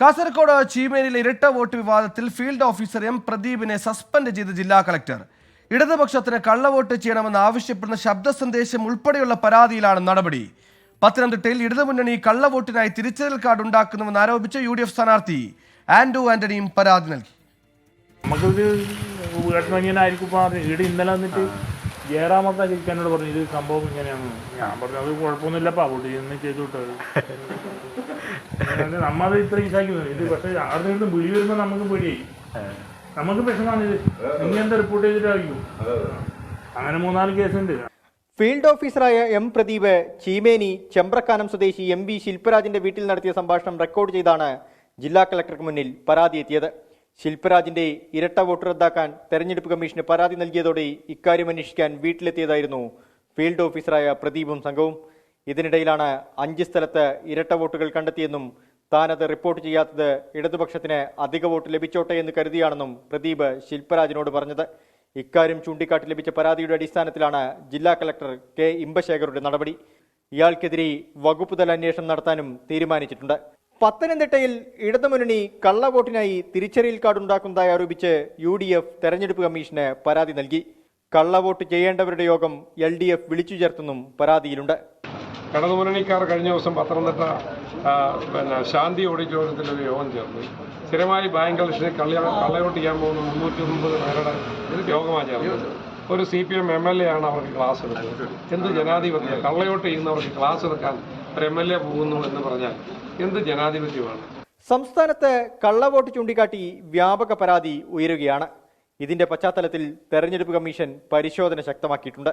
കാസർഗോഡ് ചീമേനിയിലെ ഇരട്ട വോട്ട് വിവാദത്തിൽ field officer M പ്രദീപിനെ സസ്പെൻഡ് ചെയ്ത് ജില്ലാ കളക്ടർ. ഇടതുപക്ഷത്തിന് കള്ളവോട്ട് ചെയ്യണമെന്ന് ആവശ്യപ്പെടുന്ന ശബ്ദ സന്ദേശം ഉൾപ്പെടെയുള്ള പരാതിയിലാണ് നടപടി. പത്തനംതിട്ടയിൽ ഇടതുമുന്നണി കള്ളവോട്ടിനായി തിരിച്ചറിയൽ കാർഡ് ഉണ്ടാക്കുന്നുവെന്ന് ആരോപിച്ച് യു ഡി എഫ് സ്ഥാനാർത്ഥി ആൻഡ്രു ആന്റണിയും പരാതി നൽകി. നമുക്കൊരു പറഞ്ഞു ഇത് സംഭവം ഇങ്ങനെയാണ്. ഞാൻ പറഞ്ഞു അത് കുഴപ്പമൊന്നുമില്ലപ്പാ ചെയ്തു നമ്മത് ഇത്ര തന്നു. ഇത് പക്ഷേ അവിടെ നിന്ന് വിളി വരുമ്പോൾ നമുക്ക് പേടിയായി നമുക്ക് പ്രശ്നമാണ് ഇത് ഇനി എന്താ റിപ്പോർട്ട് ചെയ്തിട്ടായിരിക്കും? അങ്ങനെ മൂന്നാൽ കേസുണ്ട്. ഫീൽഡ് ഓഫീസറായ എം പ്രദീപ് ചീമേനി ചെമ്പ്രക്കാനം സ്വദേശി എം വി ശില്പരാജിന്റെ വീട്ടിൽ നടത്തിയ സംഭാഷണം റെക്കോർഡ് ചെയ്താണ് ജില്ലാ കളക്ടർക്ക് മുന്നിൽ പരാതി എത്തിയത് ശില്പരാജിന്റെ ഇരട്ട വോട്ട് റദ്ദാക്കാൻ തെരഞ്ഞെടുപ്പ് കമ്മീഷന് പരാതി നൽകിയതോടെ ഇക്കാര്യം അന്വേഷിക്കാൻ വീട്ടിലെത്തിയതായിരുന്നു ഫീൽഡ് ഓഫീസറായ പ്രദീപും സംഘവും. ഇതിനിടയിലാണ് അഞ്ച് സ്ഥലത്ത് ഇരട്ട വോട്ടുകൾ കണ്ടെത്തിയെന്നും താനത് റിപ്പോർട്ട് ചെയ്യാത്തത് ഇടതുപക്ഷത്തിന് അധിക വോട്ട് ലഭിച്ചോട്ടെ എന്ന് കരുതിയാണെന്നും പ്രദീപ് ശില്പരാജിനോട് പറഞ്ഞത്. ഇക്കാര്യം ചൂണ്ടിക്കാട്ടി ലഭിച്ച പരാതിയുടെ അടിസ്ഥാനത്തിലാണ് ജില്ലാ കലക്ടർ കെ. ഇമ്പശേഖരുടെ നടപടി. ഇയാൾക്കെതിരെ വകുപ്പ് തല അന്വേഷണം നടത്താനും തീരുമാനിച്ചിട്ടുണ്ട്. പത്തനംതിട്ടയിൽ ഇടതുമുന്നണി കള്ളവോട്ടിനായി തിരിച്ചറിയൽ കാർഡ് ഉണ്ടാക്കുന്നതായി ആരോപിച്ച് യു ഡി എഫ് തെരഞ്ഞെടുപ്പ് കമ്മീഷന് പരാതി നൽകി. കള്ളവോട്ട് ചെയ്യേണ്ടവരുടെ യോഗം എൽ ഡി എഫ് വിളിച്ചു ചേർത്തെന്നും പരാതിയിലുണ്ട്. ഇടതുമുന്നണിക്കാർ കഴിഞ്ഞ ദിവസം പത്തനംതിട്ട പിന്നെ ശാന്തി ഓഡിറ്റോറിയത്തിൽ ഒരു യോഗം ചേർന്നു. സ്ഥിരമായി ബാങ്ക് ഇലക്ഷനിൽ കള്ളി കള്ളയോട്ട് ചെയ്യാൻ പോകുന്ന മുന്നൂറ്റി ഒൻപത് പേരുടെ യോഗമാണ് ചേർന്നത്. ഒരു C P M M L A ആണ് അവർക്ക് ക്ലാസ് എടുക്കുന്നത് എന്ത് ജനാധിപത്യം കള്ളയോട്ട് ചെയ്യുന്നവർക്ക് ക്ലാസ് എടുക്കാൻ ഒരു എം എൽ എ പോകുന്നു എന്ന് പറഞ്ഞാൽ എന്ത് ജനാധിപത്യമാണ്? സംസ്ഥാനത്ത് കള്ളവോട്ട് ചൂണ്ടിക്കാട്ടി വ്യാപക പരാതി ഉയരുകയാണ്. ഇതിന്റെ പശ്ചാത്തലത്തിൽ തെരഞ്ഞെടുപ്പ് കമ്മീഷൻ പരിശോധന ശക്തമാക്കിയിട്ടുണ്ട്.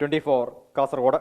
Twenty four Kasaragod.